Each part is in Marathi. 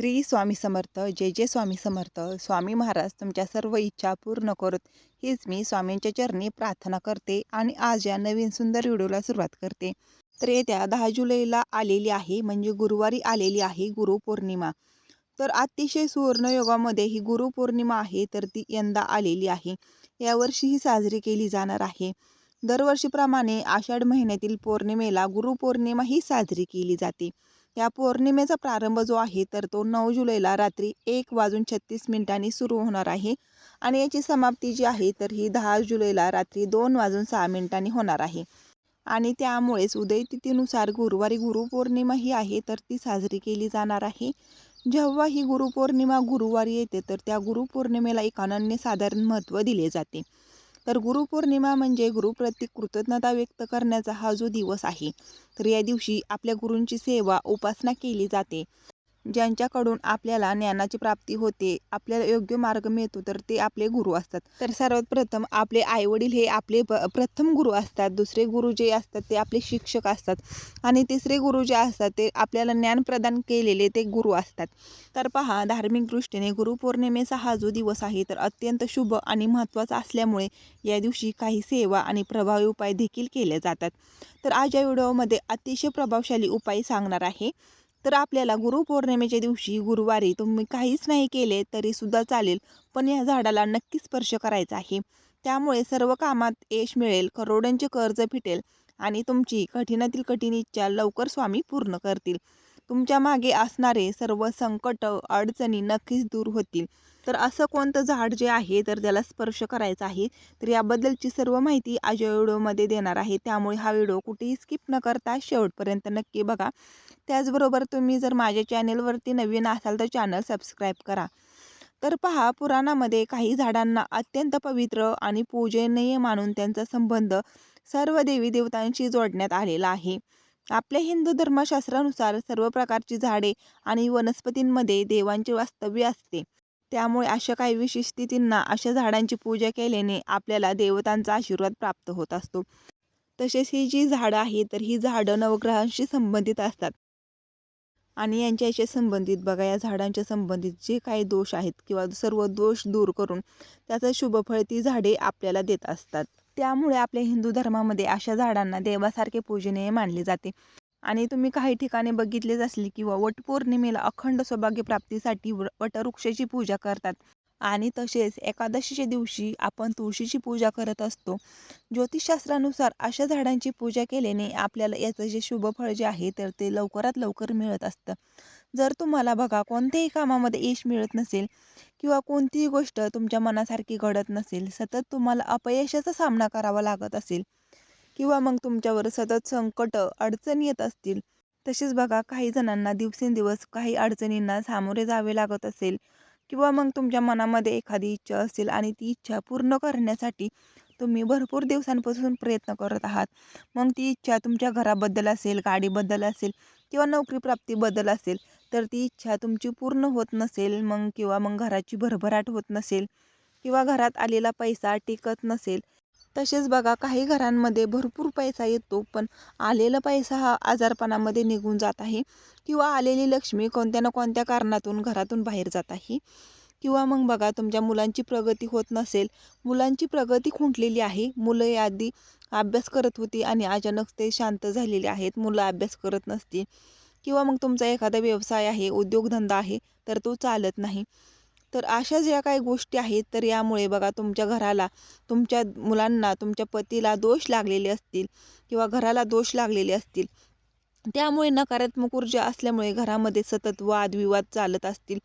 श्री स्वामी समर्थ जय जय स्वामी समर्थ स्वामी महाराज तुमच्या सर्व इच्छा पूर्ण करत. हीच मी स्वामींच्या चरणी प्रार्थना करते आणि आज या नवीन सुंदर व्हिडिओला सुरुवात करते. तर येत्या दहा जुलैला आलेली आहे म्हणजे गुरुवारी आलेली आहे गुरुपौर्णिमा तर अतिशय सुवर्णयोगामध्ये ही गुरुपौर्णिमा आहे तर ती यंदा आलेली आहे. यावर्षी ही साजरी केली जाणार आहे. दरवर्षीप्रमाणे आषाढ महिन्यातील पौर्णिमेला गुरुपौर्णिमा ही साजरी केली जाते. या पौर्णिमेचा प्रारंभ जो आहे तर तो नऊ जुलैला रात्री एक वाजून छत्तीस मिनिटांनी सुरू होणार आहे. आणि याची समाप्ती जी आहे तर ही दहा जुलैला रात्री दोन वाजून सहा मिनिटांनी होणार आहे. आणि त्यामुळेच उदय तिथीनुसार गुरुवारी गुरुपौर्णिमा ही आहे तर ती साजरी केली जाणार आहे. जेव्हा ही गुरुपौर्णिमा गुरुवारी येते तर त्या गुरुपौर्णिमेला एक अनन्यसाधारण महत्त्व दिले जाते. तर गुरुपौर्णिमा म्हणजे गुरुप्रती कृतज्ञता व्यक्त करण्याचा हा जो दिवस आहे तर या दिवशी आपल्या गुरूंची सेवा उपासना केली जाते. ज्यांच्याकडून आपल्याला ज्ञानाची प्राप्ती होते आपल्याला योग्य मार्ग मिळतो तर ते आपले गुरु असतात. तर सर्वात प्रथम आपले आईवडील हे आपले प्रथम गुरु असतात. दुसरे गुरु जे असतात ते आपले शिक्षक असतात. आणि तिसरे गुरु जे असतात ते आपल्याला ज्ञान प्रदान केलेले ते गुरु असतात. तर पहा धार्मिक दृष्टीने गुरुपौर्णिमेचा हा जो दिवस आहे तर अत्यंत शुभ आणि महत्त्वाचा असल्यामुळे या दिवशी काही सेवा आणि प्रभावी उपाय देखील केले जातात. तर आज या व्हिडिओमध्ये अतिशय प्रभावशाली उपाय सांगणार आहे. तर आपल्याला गुरुपौर्णिमेच्या दिवशी गुरुवारी तुम्ही काहीच नाही केले तरीसुद्धा चालेल पण या झाडाला नक्की स्पर्श करायचा आहे. त्यामुळे सर्व कामात यश मिळेल करोडांचे कर्ज फिटेल आणि तुमची कठीणातील कठीण इच्छा लवकर स्वामी पूर्ण करतील. तुमच्या मागे असणारे सर्व संकट अडचणी नक्कीच दूर होतील. तर असं कोणतं झाड जे आहे तर त्याला स्पर्श करायचा आहे. तर याबद्दलची सर्व माहिती आज या व्हिडिओमध्ये देणार आहे. त्यामुळे हा व्हिडिओ कुठेही स्किप न करता शेवटपर्यंत नक्की बघा. त्याचबरोबर तुम्ही जर माझ्या चॅनेलवरती नवीन असाल तर चॅनल सबस्क्राईब करा. तर पहा पुराणामध्ये काही झाडांना अत्यंत पवित्र आणि पूजनीय मानून त्यांचा संबंध सर्व देवी देवतांशी जोडण्यात आलेला आहे. आपल्या हिंदू धर्मशास्त्रानुसार सर्व प्रकारची झाडे आणि वनस्पतींमध्ये देवांचे वास्तव्य असते. त्यामुळे अशा काही विशेष स्थितींना अशा झाडांची पूजा केल्याने आपल्याला देवतांचा आशीर्वाद प्राप्त होत असतो. तसेच ही जी झाडं आहे तर ही झाडं नवग्रहांशी संबंधित असतात. आणि यांच्याशी संबंधित बघा या झाडांच्या संबंधित जे काही दोष आहेत किंवा सर्व दोष दूर करून त्याचं शुभफळ ती झाडे आपल्याला देत असतात. त्यामुळे आपल्या हिंदू धर्मामध्ये अशा झाडांना देवासारखे पूजनीय मानले जाते. आणि तुम्ही काही ठिकाणी बघितलेच असले किंवा वटपौर्णिमेला अखंड सौभाग्य प्राप्तीसाठी वटवृक्षाची पूजा करतात. आणि तसेच एकादशीच्या दिवशी आपण तुळशीची पूजा करत असतो. ज्योतिषशास्त्रानुसार अशा झाडांची पूजा केल्याने आपल्याला याचं जे शुभ फळ जे आहे तर ते लवकरात लवकर मिळत असतं. जर तुम्हाला बघा कोणत्याही कामामध्ये यश मिळत नसेल किंवा कोणतीही गोष्ट तुमच्या मनासारखी घडत नसेल सतत तुम्हाला अपयशाचा सामना करावा लागत असेल किंवा मग तुमच्यावर सतत संकट अडचणी येत असतील तसेच बघा काही जणांना दिवसेंदिवस काही अडचणींना सामोरे जावे लागत असेल किंवा मग तुमच्या मनामध्ये एखादी इच्छा असेल आणि ती इच्छा पूर्ण करण्यासाठी तुम्ही भरपूर दिवसांपासून प्रयत्न करत आहात. मग ती इच्छा तुमच्या घराबद्दल असेल गाडीबद्दल असेल किंवा नोकरी प्राप्तीबद्दल असेल तर ती इच्छा तुमची पूर्ण होत नसेल मग किंवा मग घराची भरभराट होत नसेल किंवा घरात आलेला पैसा टिकत नसेल. तसेच बघा काही घरांमध्ये भरपूर पैसा येतो पण आलेला पैसा हा आजारपणामध्ये निघून जात आहे किंवा आलेली लक्ष्मी कोणत्या ना कोणत्या कारणातून घरातून बाहेर जात आहे. किंवा मग बघा तुमच्या मुलांची प्रगती होत नसेल. मुलांची प्रगती खुंटलेली आहे. मुलं यादी अभ्यास करत होती आणि अचानक ते शांत झालेले आहेत. मुलं अभ्यास करत नसतील. किंवा मग तुमचा एखादा व्यवसाय आहे उद्योगधंदा आहे तर तो चालत नाही. तर अशा ज्या काही गोष्टी आहेत तर यामुळे बघा तुमच्या घराला तुमच्या मुलांना तुमच्या पतीला दोष लागलेले असतील किंवा घराला दोष लागलेले असतील त्यामुळे नकारात्मक ऊर्जा असल्यामुळे घरामध्ये सतत वादविवाद चालत असतील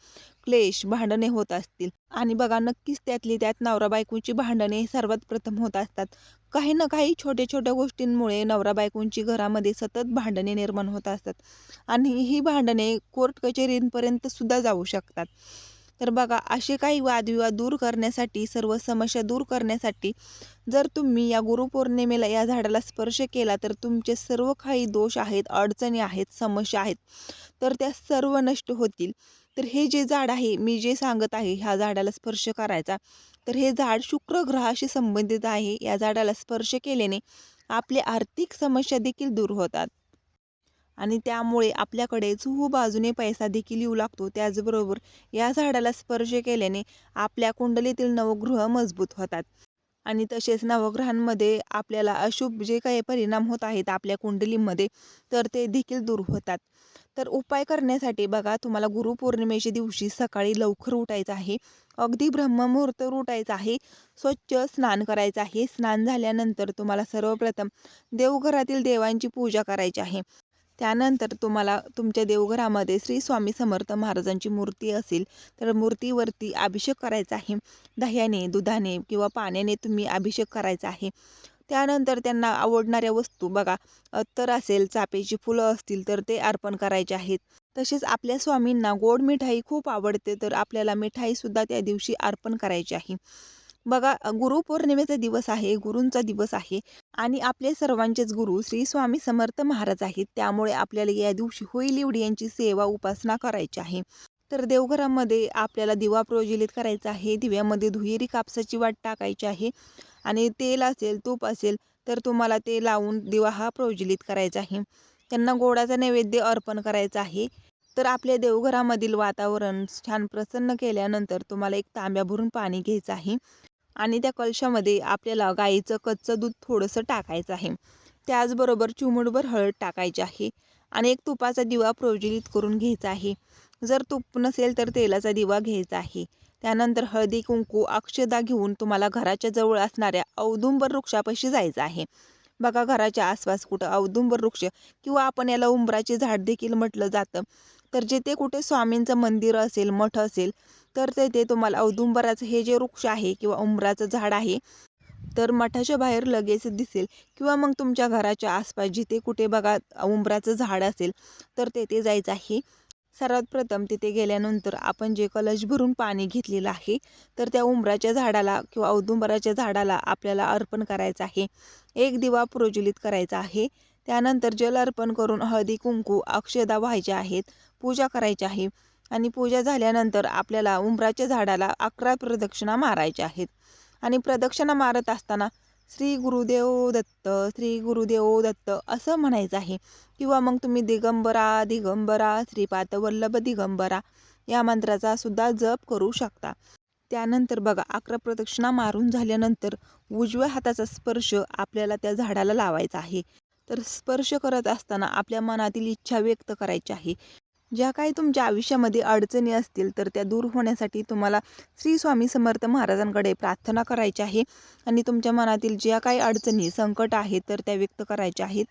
क्लेश भांडणे होत असतील. आणि बघा नक्कीच त्यातली त्यात नवरा बायकोची भांडणे सर्वात प्रथम होत असतात. काही ना काही छोट्या छोट्या गोष्टींमुळे नवरा बायकोंची घरामध्ये सतत भांडणे निर्माण होत असतात. आणि ही भांडणे कोर्ट कचेरींपर्यंत सुद्धा जाऊ शकतात. तर बघा असे काही वादविवाद दूर करण्यासाठी सर्व समस्या दूर करण्यासाठी जर तुम्ही या गुरुपौर्णिमेला या झाडाला स्पर्श केला तर तुमचे सर्व काही दोष आहेत अडचणी आहेत समस्या आहेत. तर त्या सर्व नष्ट होतील. तर हे जे झाड आहे मी जे सांगत आहे ह्या झाडाला स्पर्श करायचा. तर हे झाड शुक्र ग्रहाशी संबंधित आहे. या झाडाला स्पर्श केल्याने आपले आर्थिक समस्या देखील दूर होतात. आणि त्यामुळे आपल्याकडे चहू बाजूने पैसा देखील येऊ लागतो. त्याचबरोबर या झाडाला स्पर्श केल्याने आपल्या कुंडलीतील नवग्रह मजबूत होतात. आणि तसेच नवग्रहांमध्ये आपल्याला अशुभ जे काही परिणाम होत आहेत आपल्या कुंडलीमध्ये तर ते देखील दूर होतात. तर उपाय करण्यासाठी बघा तुम्हाला गुरुपौर्णिमेच्या दिवशी सकाळी लवकर उठायचं आहे. अगदी ब्रह्ममुहूर्त उठायचं आहे. स्वच्छ स्नान करायचं आहे. स्नान झाल्यानंतर तुम्हाला सर्वप्रथम देवघरातील देवांची पूजा करायची आहे. त्यानंतर तुम्हाला तुमच्या देवघरामध्ये श्री स्वामी समर्थ महाराजांची मूर्ती असेल तर मूर्तीवरती अभिषेक करायचा आहे. दह्याने दुधाने किंवा पाण्याने तुम्ही अभिषेक करायचा आहे. त्यानंतर त्यांना आवडणाऱ्या वस्तू बघा अत्तर असेल चापेची फुलं असतील तर ते अर्पण करायचे आहेत. तसेच आपल्या स्वामींना गोड मिठाई खूप आवडते तर आपल्याला मिठाईसुद्धा त्या दिवशी अर्पण करायची आहे. बघा गुरुपौर्णिमेचा दिवस आहे गुरूंचा दिवस आहे आणि आपले सर्वांचेच गुरु श्री स्वामी समर्थ महाराज आहेत. त्यामुळे आपल्याला या दिवशी होईल एवढी यांची सेवा उपासना करायची आहे. तर देवघरामध्ये आपल्याला दिवा प्रज्वलित करायचा आहे. दिव्यामध्ये दुहेरी कापसाची वाट टाकायची आहे आणि तेल असेल तूप असेल तर तुम्हाला ते लावून दिवा हा प्रज्वलित करायचा आहे. त्यांना गोडाचा नैवेद्य अर्पण करायचा आहे. तर आपल्या देवघरामधील वातावरण छान प्रसन्न केल्यानंतर तुम्हाला एक तांब्या भरून पाणी घ्यायचं आहे. आणि त्या कलशामध्ये आपल्याला गाईचं कच्चं दूध थोडंसं टाकायचं आहे. त्याचबरोबर चिमुटभर हळद टाकायची आहे आणि एक तुपाचा दिवा प्रज्वलित करून घ्यायचा आहे. जर तूप नसेल तर तेलाचा दिवा घ्यायचा आहे. त्यानंतर हळदी कुंकू अक्षदा घेऊन तुम्हाला घराच्या जवळ असणाऱ्या औदुंबर वृक्षापाशी जायचं आहे. बघा घराच्या आसपास कुठं औदुंबर वृक्ष किंवा आपण याला उंबराचे झाड देखील म्हटलं जातं. तर जिथे कुठे स्वामींचं मंदिर असेल मठ असेल तर तेथे तुम्हाला औदुंबराचं हे जे वृक्ष आहे किंवा उंबराचं झाड आहे तर मठाच्या बाहेर लगेच दिसेल. किंवा मग तुमच्या घराच्या आसपास जिथे कुठे बघा उंबराचं झाड असेल तर तेथे जायचं आहे. सर्वात प्रथम तिथे गेल्यानंतर आपण जे कलश भरून पाणी घेतलेलं आहे तर त्या उंबराच्या झाडाला किंवा औदुंबराच्या झाडाला आपल्याला अर्पण करायचं आहे. एक दिवा प्रज्वलित करायचा आहे. त्यानंतर जल अर्पण करून हळदी कुंकू अक्षदा व्हायच्या आहेत. पूजा करायची आहे. आणि पूजा झाल्यानंतर आपल्याला उंबराच्या झाडाला अकरा प्रदक्षिणा मारायच्या आहेत. आणि प्रदक्षिणा मारत असताना श्री गुरुदेव दत्त श्री गुरुदेव दत्त असं म्हणायचं आहे. किंवा मग तुम्ही दिगंबरा दिगंबरा श्रीपाद वल्लभ दिगंबरा या मंत्राचा सुद्धा जप करू शकता. त्यानंतर बघा अकरा प्रदक्षिणा मारून झाल्यानंतर उजव्या हाताचा स्पर्श आपल्याला त्या झाडाला लावायचा आहे. तर स्पर्श करत असताना आपल्या मनातील इच्छा व्यक्त करायची आहे. ज्या काही तुमच्या आयुष्यामध्ये अडचणी असतील तर त्या दूर होण्यासाठी तुम्हाला श्री स्वामी समर्थ महाराजांकडे प्रार्थना करायची आहे. आणि तुमच्या मनातील ज्या काही अडचणी संकट आहेत तर त्या व्यक्त करायच्या आहेत.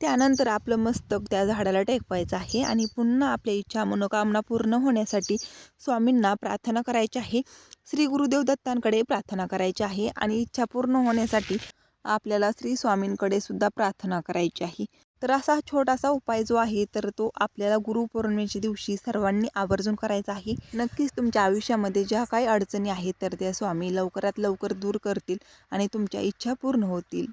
त्यानंतर आपलं मस्तक त्या झाडाला टेकवायचं आहे. आणि पुन्हा आपल्या इच्छा मनोकामना पूर्ण होण्यासाठी स्वामींना प्रार्थना करायची आहे. श्री गुरुदेव दत्तांकडे प्रार्थना करायची आहे. आणि इच्छा पूर्ण होण्यासाठी आपल्याला श्री स्वामींकडे सुद्धा प्रार्थना करायची आहे. तर असा छोटासा उपाय जो आहे तर तो आपल्याला गुरुपौर्णिमेच्या दिवशी सर्वांनी आवर्जून करायचा आहे. नक्कीच तुमच्या आयुष्यामध्ये ज्या काही अडचणी आहेत तर त्या स्वामी लवकरात लवकर दूर करतील आणि तुमच्या इच्छा पूर्ण होतील.